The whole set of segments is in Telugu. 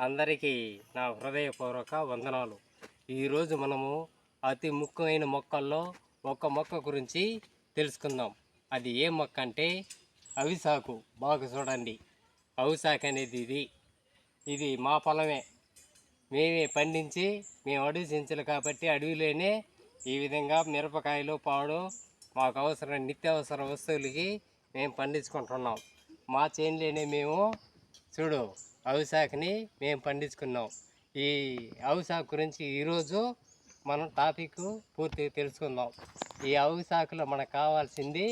అందరికీ నా హృదయపూర్వక వందనాలు. ఈరోజు మనము అతి ముఖ్యమైన మొక్కల్లో ఒక మొక్క గురించి తెలుసుకుందాం. అది ఏ మొక్క అంటే అవిసాకు. బాగా చూడండి. అవిసాకు అనేది ఇది. ఇది మా పొలమే. మేమే పండించి మేము అడవి చెంచులు కాబట్టి అడవిలోనే ఈ విధంగా మిరపకాయలు పాడు మాకు అవసరం నిత్యావసర వస్తువులకి మేము పండించుకుంటున్నాం. మా చేనులోనే మేము చూడు అవిశాఖని మేము పండించుకున్నాం. ఈ అవిశాఖ గురించి ఈరోజు మనం టాపిక్ పూర్తిగా తెలుసుకుందాం. ఈ అవిశాఖలో మనకు కావాల్సింది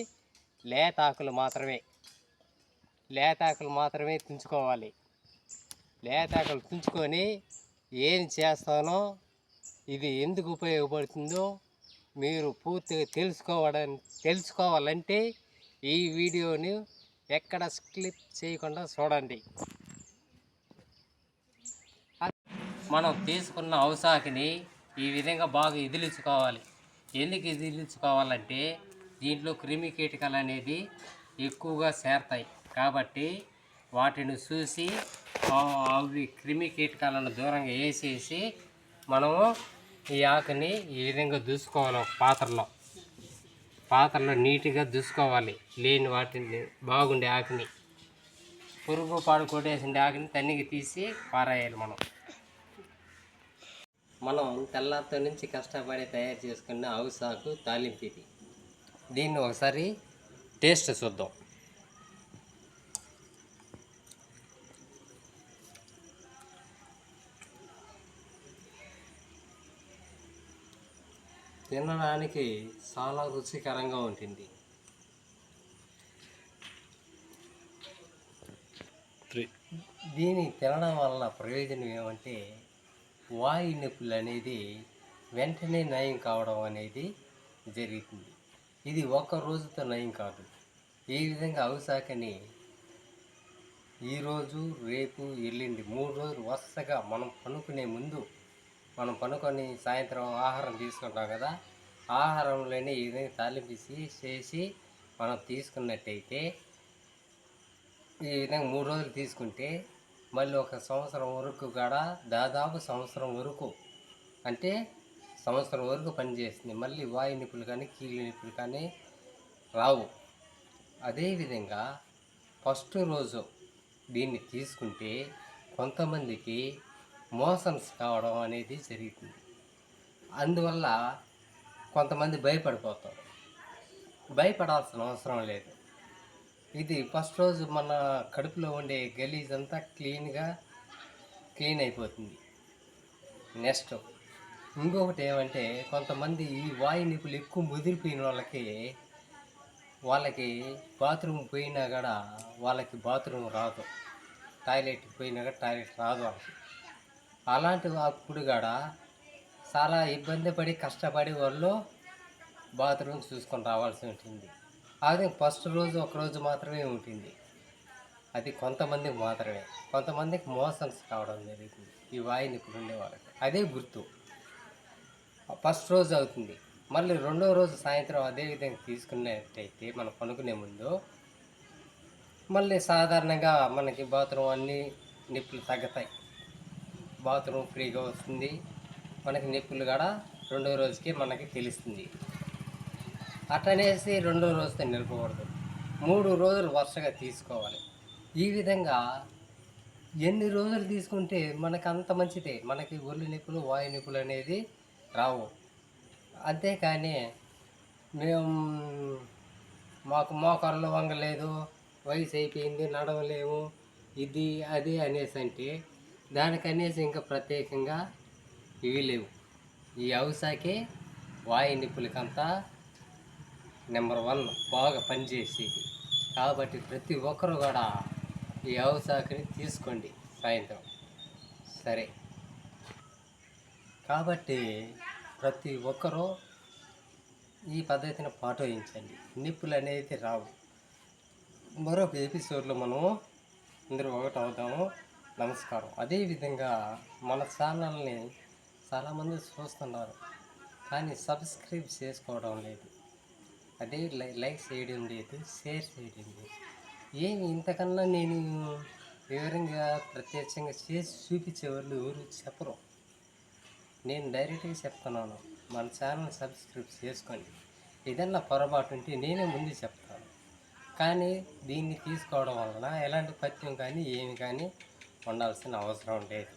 లేతాకులు మాత్రమే. లేతాకులు మాత్రమే తుంచుకోవాలి. లేతాకులు తుంచుకొని ఏం చేస్తానో ఇది ఎందుకు ఉపయోగపడుతుందో మీరు పూర్తిగా తెలుసుకోవడం తెలుసుకోవాలంటే ఈ వీడియోని ఎక్కడ స్క్లిప్ చేయకుండా చూడండి. మనం తీసుకున్న అవసాకిని ఈ విధంగా బాగా ఇదిలించుకోవాలి ఎందుకు ఇదిలించుకోవాలంటే దీంట్లో క్రిమి కీటకాలు అనేది ఎక్కువగా చేరతాయి. కాబట్టి వాటిని చూసి అవి క్రిమి కీటకాలను దూరంగా వేసేసి మనము ఈ ఆకుని ఈ విధంగా దూసుకోవాలి ఒక పాత్రలో. పాత్రలో నీట్గా దూసుకోవాలి. లేని వాటిని బాగుండే ఆకుని. పురుగు పాడు కొట్టేసిన ఆకుని తన్నికి తీసి పారేయాలి మనం. మనం తెల్లారితో నుంచి కష్టపడి తయారు చేసుకున్న ఆవుసాకు తాలింపు ఇది. దీన్ని ఒకసారి టేస్ట్ చూద్దాం. తినడానికి చాలా రుచికరంగా ఉంటుంది. దీన్ని తినడం వల్ల ప్రయోజనం ఏమంటే వాయు నొప్పులు అనేది వెంటనే నయం కావడం అనేది జరుగుతుంది. ఇది ఒక్క రోజుతో నయం కాదు. ఈ విధంగా అవసాకని ఈరోజు రేపు ఎల్లుండి మూడు రోజులు వరుసగా మనం పనుకునే ముందు మనం పనుకొని సాయంత్రం ఆహారం తీసుకుంటాం కదా ఆహారంలోనే ఈ విధంగా తాలింపేసి చేసి మనం తీసుకున్నట్టయితే ఈ విధంగా మూడు రోజులు తీసుకుంటే మళ్ళీ ఒక సంవత్సరం వరకు కూడా దాదాపు సంవత్సరం వరకు అంటే సంవత్సరం వరకు పనిచేస్తుంది మళ్ళీ వాయు నిప్పులు కానీ కీళ్ళ నిప్పులు కానీ రావు. అదేవిధంగా ఫస్ట్ రోజు దీన్ని తీసుకుంటే కొంతమందికి మోషన్స్ కావడం అనేది జరుగుతుంది. అందువల్ల కొంతమంది భయపడిపోతారు. భయపడాల్సిన అవసరం లేదు. ఇది ఫస్ట్ రోజు మన కడుపులో ఉండే గలీజ్ అంతా క్లీన్గా క్లీన్ అయిపోతుంది. నెక్స్ట్ ఇంకొకటి ఏమంటే కొంతమంది ఈ వాయు నిపులు ఎక్కువ ముదిరిపోయిన వాళ్ళకి వాళ్ళకి బాత్రూమ్ పోయినా కూడా వాళ్ళకి బాత్రూమ్ రాదు. టాయిలెట్ పోయినా కూడా టాయిలెట్ రాదు వాళ్ళకి. అలాంటి అప్పుడు కూడా చాలా ఇబ్బంది పడి కష్టపడి వాళ్ళు బాత్రూమ్ చూసుకొని రావాల్సి ఉంటుంది. అది ఫస్ట్ రోజు ఒక రోజు మాత్రమే ఉంటుంది. అది కొంతమందికి మాత్రమే. కొంతమందికి మోషన్స్ కావడం జరుగుతుంది. ఈ వాయిని ఇప్పుడు ఉండే వాళ్ళకి అదే గుర్తు. ఫస్ట్ రోజు అవుతుంది. మళ్ళీ రెండో రోజు సాయంత్రం అదే విధంగా తీసుకున్నట్టయితే మనం పనుకునే ముందు మళ్ళీ సాధారణంగా మనకి బాత్రూమ్ అన్నీ నిప్పులు తగ్గుతాయి. బాత్రూమ్ ఫ్రీగా వస్తుంది. మనకి నిప్పులు కూడా రెండో రోజుకి మనకి తెలుస్తుంది. అట్లనేసి రెండో రోజుతో నిలపకూడదు. మూడు రోజులు వరుసగా తీసుకోవాలి. ఈ విధంగా ఎన్ని రోజులు తీసుకుంటే మనకు అంత మంచిదే? మనకి ఒళ్ళు నిప్పులు వాయు నిప్పులు అనేది రావు. అంతేకాని మేము మాకు మోకాళ్ళు వంగలేదు వయసు అయిపోయింది నడవలేము ఇది అది అనేసి అంటే దానికనేసి ఇంకా ప్రత్యేకంగా ఇవి లేవు. ఈ అవసాకే వాయు నిప్పులకంతా నెంబర్ వన్ బాగా పనిచేసేది. కాబట్టి ప్రతి ఒక్కరు కూడా ఈ అవసాకని తీసుకోండి సాయంత్రం. సరే. కాబట్టి ప్రతి ఒక్కరూ ఈ పద్ధతిని పాటించండి. నిప్పులు అనేది రావు. మరొక ఎపిసోడ్లో మనము అందరూ ఒకటి అవుతాము. నమస్కారం. అదేవిధంగా మన ఛానల్ని చాలామంది చూస్తున్నారు. కానీ సబ్స్క్రైబ్ చేసుకోవడం లేదు. అదే లైక్ చేయడం లేదు షేర్ చేయడం లేదు ఏమి ఇంతకన్నా నేను వివరంగా ప్రత్యక్షంగా చేసి చూపించే వాళ్ళు ఎవరు చెప్పరు. నేను డైరెక్ట్గా చెప్తున్నాను మన ఛానల్ సబ్స్క్రైబ్ చేసుకోండి. ఏదన్నా పొరపాటు ఉంటే నేనే ముందు చెప్తాను. కానీ దీన్ని తీసుకోవడం వలన ఎలాంటి పత్యం కానీ ఏమి కానీ ఉండాల్సిన అవసరం లేదు.